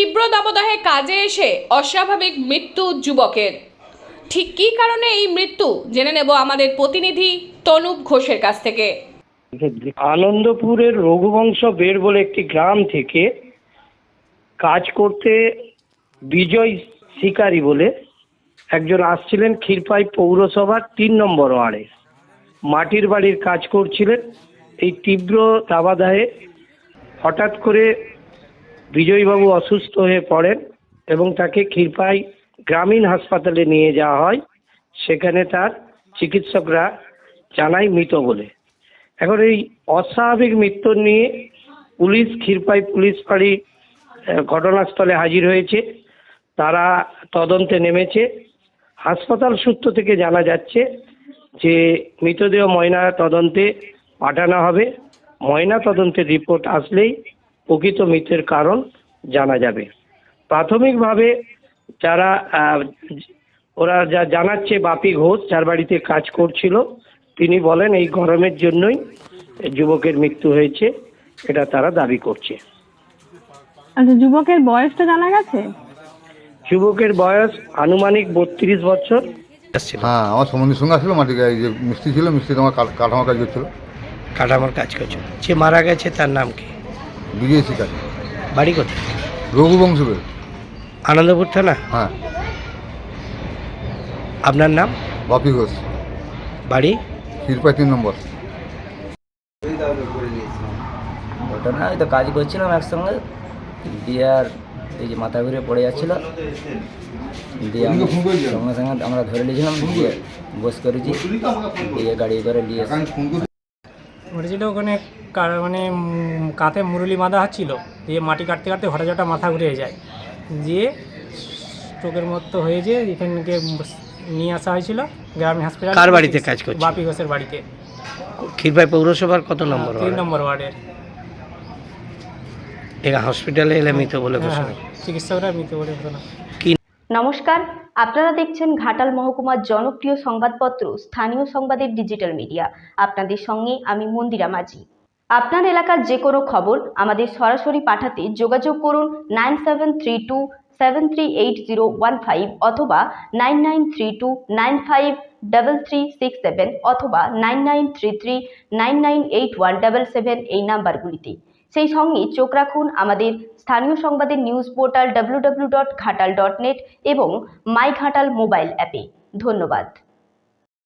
তীব্র দাবদাহে কাজে এসে অস্বাভাবিক মৃত্যু যুবকের। ঠিক কী কারণে এই মৃত্যু? জেনে নেব আমাদের প্রতিনিধি তনুপ ঘোষের কাছ থেকে। আনন্দপুরের রঘুবংশ বের বলে একটি গ্রাম থেকে কাজ করতে বিজয় শিকারী বলে একজন আসছিলেন ক্ষীরপাই পৌরসভার তিন নম্বর ওয়ার্ডে। মাটির বাড়ির কাজ করছিলেন। এই তীব্র দাবাদাহে হঠাৎ করে বিজয়বাবু অসুস্থ হয়ে পড়েন এবং তাকে ক্ষীরপাই গ্রামীণ হাসপাতালে নিয়ে যাওয়া হয়। সেখানে তার চিকিৎসকরা জানায় মৃত বলে। এখন এই অস্বাভাবিক মৃত্যু নিয়ে পুলিশ, ক্ষীরপাই পুলিশ ফাঁড়ি ঘটনাস্থলে হাজির হয়েছে। তারা তদন্তে নেমেছে। হাসপাতাল সূত্র থেকে জানা যাচ্ছে যে মৃতদেহ ময়না তদন্তে পাঠানো হবে। ময়না তদন্তের রিপোর্ট আসলেই প্রকৃত মৃত্যুর কারণ জানা যাবে। প্রাথমিকভাবে যারা আহ, ওরা যা জানাচ্ছে বাপি ঘোষ যার বাড়িতে কাজ করছিল তিনি বলেন এই গরমের জন্যই যুবকের মৃত্যু হয়েছে এটা তারা দাবি করছে। আচ্ছা যুবকের বয়সটা জানা গেছে? যুবকের বয়স আনুমানিক বত্রিশ বছর। হ্যাঁ আমার সম্বন্ধীর সঙ্গে আসলো মাটি যে মিস্ত্রি ছিল মিস্ত্রি তোমার কাঠামো কাজ করছিল। কাঠামোর কাজ করছ যে মারা গেছে তার নাম কি? বিজয় শিকারী। বাড়ি কোথায়? রঘুবংশ বের আনন্দপুর থানা? হ্যাঁ। আপনার নাম? বাপি ঘোষ। বাড়ি? শিল্পায় তিন নম্বর। ওটা না ওই তো কাজ করছিলাম একসঙ্গে। দিয়ে আর এই যে মাথা ঘুরে পড়ে যাচ্ছিল। দিয়ে আমরা সঙ্গে সঙ্গে আমরা ধরে নিয়েছিলাম দিয়ে বস করেছি। দিয়ে গাড়ি করে নিয়ে মরেছিল ওখানে মানে কাঁধে মুরলি বাঁধা হচ্ছিল দিয়ে মাটি কাটতে কাটতে হঠাৎ মাথা ঘুরে যায়। দিয়ে স্ট্রোকের মতো হয়ে হয়েছে এখানকে নিয়ে আসা হয়েছিল গ্রামীণ হাসপাতাল। কার বাড়িতে কাজ করছে? বাপি ঘোষের বাড়িতে। ক্ষীরপাই পৌরসভার কত নম্বর তিন নম্বর ওয়ার্ডের। এখানে হসপিটালে এলে মৃত বলে হ্যাঁ, ঘোষণা। চিকিৎসকরা মৃত বলে ঘোষণা। নমস্কার, আপনারা দেখছেন ঘাটাল মহকুমার জনপ্রিয় সংবাদপত্র, স্থানীয় সংবাদের ডিজিটাল মিডিয়া আপনাদের সঙ্গে আমি মন্দিরা মাঝি। আপনার এলাকার যে কোনো খবর আমাদের সরাসরি পাঠাতে যোগাযোগ করুন nine seven three two seven three eight zero one five অথবা nine nine three two nine five double three six seven অথবা nine nine three three nine nine eight one double seven এই নাম্বারগুলিতে। সেই সঙ্গে চোখ রাখুন আমাদের স্থানীয় সংবাদের news portal WW dot Ghatal dot net এবং মাই ঘাটাল মোবাইল অ্যাপে ধন্যবাদ।